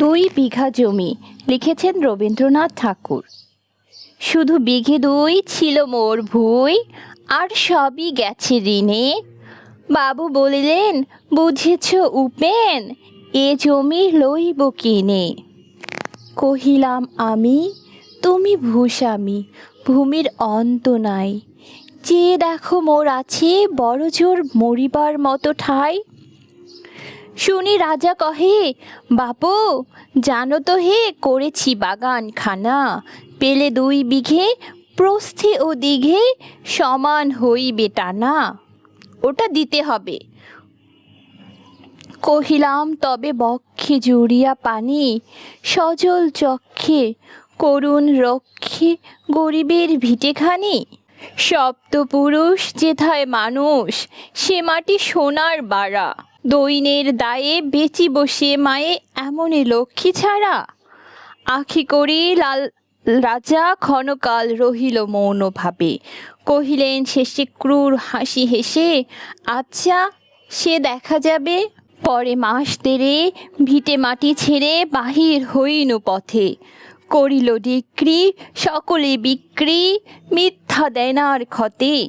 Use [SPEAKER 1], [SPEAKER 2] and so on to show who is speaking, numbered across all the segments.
[SPEAKER 1] দুই বিঘা জমি, লিখেছেন রবীন্দ্রনাথ ঠাকুর। শুধু বিঘে দুই ছিল মোর ভুই, আর সবই গেছে ঋণে। বাবু বলিলেন, বুঝেছ উপেন, এ জমি লইব কিনে। কহিলাম, আমি? তুমি ভূস্বামী, ভূমির অন্ত নাই। যে দেখো মোর আছে বড় জোর মরিবার মতো ঠাই শুনি রাজা কহে, বাপু, জানো তো হে, করেছি বাগান খানা পেলে দুই বিঘে, প্রস্থে ও দিঘে সমান হইবে টানা। ওটা দিতে হবে। কহিলাম, তবে বক্ষে জুড়িয়া পানি, সজল চক্ষে করুণ রক্ষে গরিবের ভিটেখানি। সপ্তপুরুষ যেথায় মানুষ, সে মাটি সোনার বাড়া। দৈনের দায়ে বেচি বসে মায়ে এমনই লক্ষ্মী ছাড়া? আখি করি লাল রাজা ক্ষণকাল রহিল মৌনভাবে কহিলেন, শেষে ক্রূর হাসি হেসে আচ্ছা সে দেখা যাবে? পরে মাস তেরে ভিটে মাটি ছেড়ে বাহির হইনু পথে। করিল ডিক্রি, সকলে বিক্রি, মিথ্যা দেনার ক্ষতে।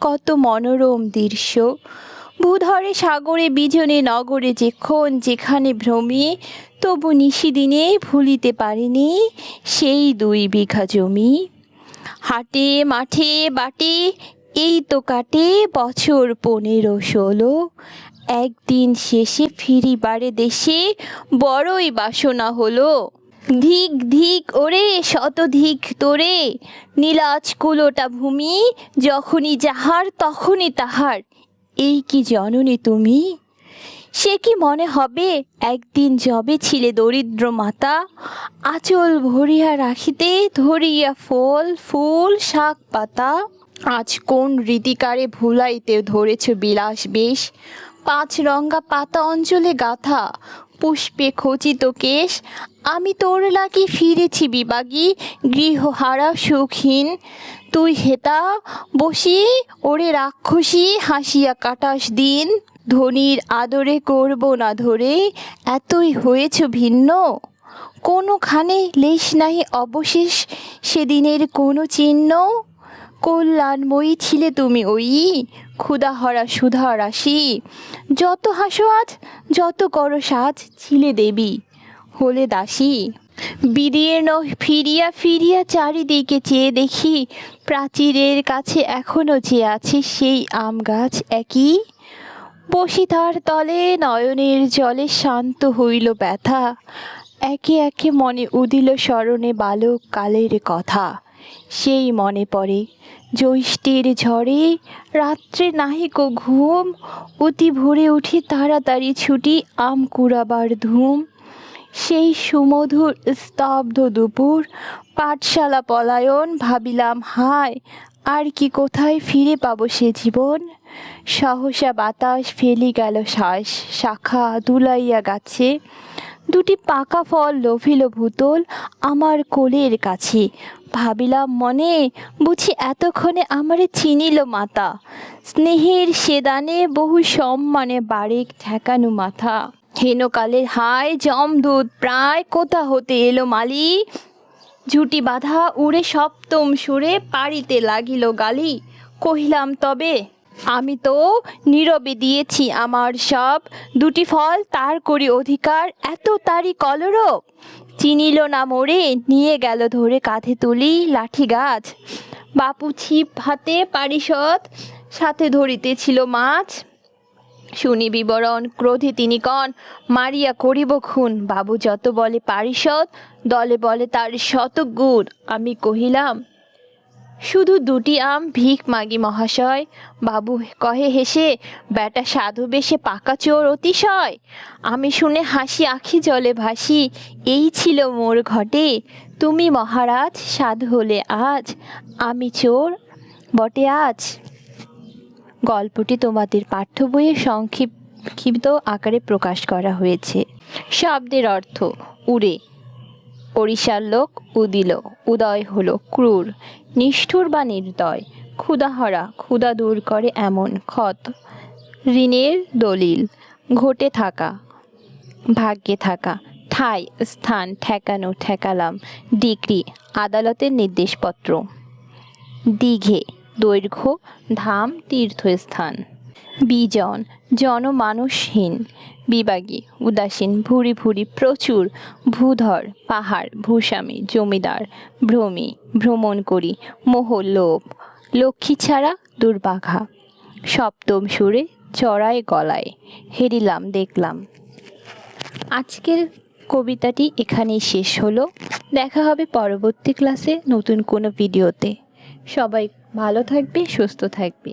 [SPEAKER 1] কত মনোরম দৃশ্য। ভূধরে সাগরে, বিজনে নগরে যেক্ষণ যেখানে ভ্রমি, তবু নিশিদিনে ভুলিতে পারিনি সেই দুই বিঘা জমি। হাটে, মাঠে, বাটে, এই তো কাটে বছর পনেরো ষোলো। একদিন শেষে ফিরি ফিরিবারে দেশে বড়ই বাসনা হলো। ধিক ধিক ওরে শতধিক তোরে। নীলাজ কুলোটা ভূমি, যখনই যাহার তখনই তাহার। এই কি জননী তুমি? সে কি মনে হবে, একদিন যবে ছিলে দরিদ্র মাতা, আঁচল ভরিয়া রাখিতে ধরিয়া ফল, ফুল, শাক, পাতা। আজ কোন রীতিকারে ভুলাইতে ধরেছ বিলাস বেশ। পাঁচ রঙ্গা পাতা অঞ্চলে গাথা। পুষ্পে খচিত কেশ, আমি তোর লাগি ফিরেছি বিবাগী, গৃহহারা সুখহীন। তুই হেতা, বসি, ওরে রাক্ষসী, হাসিয়া কাটাস দিন। ধনির আদরে করব না ধরে, এতই হয়েছ ভিন্ন। কোনোখানে লেশ নাই অবশেষ, সেদিনের কোনো চিহ্ন। কল্যাণময়ী ছিলে তুমি ওই ক্ষুধাহরা সুধা রাশি যত হাসো আজ, যত করো সাজ ছিলে দেবী, হলে দাসী। বিদীর্ণ ফিরিয়া ফিরিয়া চারিদিকে চেয়ে দেখি, প্রাচীরের কাছে এখনও যে আছে সেই আম গাছ একই। বসি তার তলে নয়নের জলে শান্ত হইল ব্যথা, একে একে মনে উদিল স্মরণে বালক কালের কথা। সেই মনে পড়ে জ্যৈষ্ঠের ঝড়ে, রাত্রে নাহিক ঘুম, অতি ভোরে উঠি তাড়াতাড়ি ছুটি আম কুড়াবার ধুম। সেই সুমধুর স্তব্ধ দুপুর, পাঠশালা পলায়ন ভাবিলাম, হায়, আর কি কোথায় ফিরে পাবো সে জীবন? সহসা বাতাস ফেলি গেল শ্বাস, শাখা দুলাইয়া গাছে। দুটি পাকা ফল লোভিল ভূতল আমার কোলের কাছে। ভাবিলাম মনে, বুঝি এতক্ষণে আমারে চিনিল মাতা। স্নেহের সেদানে বহু সম্মানে বারেক ঠেকানো মাথা। হেনকালের হায় জমদূত প্রায় কোথা হতে এলো মালি? ঝুটি বাঁধা উড়ে সপ্তম সুরে পাড়িতে লাগিল গালি। কহিলাম, তবে আমি তো নীরবে দিয়েছি আমার সব। দুটি ফল তার করি অধিকার, এত তারি কলরব। চিনিল না মোরে, নিয়ে গেল ধরে কাঁধে তুলি লাঠি গাছ। বাপু ছিপ হাতে পারিষদ, সাথে ধরিতেছিল মাছ। শুনি বিবরণ, ক্রোধে তিনি কন, মারিয়া করিব খুন। বাবু যত বলে পারিষদ, দলে বলে তার শত গুণ। আমি কহিলাম শুধু দুটি আম ভিক মাগি মহাশয়। বাবু কহে হেসে বেটা সাধু বেশে পাকা চোর অতিশয়। আমি শুনে হাসি আখি জলে ভাসি, এই ছিল মোর ঘটে। তুমি মহারাজ, সাধু হলে আজ, আমি চোর বটে আজ। গল্পটি তোমাদের পাঠ্য বইয়ে সংক্ষিপ্ত আকারে প্রকাশ করা হয়েছে। শব্দের অর্থ, উড়ে। ওড়িশার লোক উদিল, উদয় হলো ক্রূর। নিষ্ঠুর বা নির্দয় ক্ষুদাহরা ক্ষুদা দূর করে এমন ক্ষত। ঋণের দলিল, ঘটে থাকা, ভাগ্যে থাকা। ঠাই, স্থান, ঠেকানো, ঠেকালাম। ডিগ্রি, আদালতের নির্দেশপত্র। দীঘে, দৈর্ঘ্য, ধাম, তীর্থস্থান। বিজন, জনমানুষহীন। বিবাগী উদাসীন, ভুরি ভুরি, প্রচুর, ভূধর, পাহাড়, ভূস্বামী, জমিদার, ভ্রমি ভ্রমণ করি মোহ লোভ, লক্ষ্মী ছাড়া দুর্বাঘা। সপ্তম সুরে চড়ায় গলায়, হেরিলাম দেখলাম। আজকের কবিতাটি এখানেই শেষ হলো। দেখা হবে পরবর্তী ক্লাসে নতুন কোনো ভিডিওতে। সবাই ভালো থাকবে, সুস্থ থাকবে।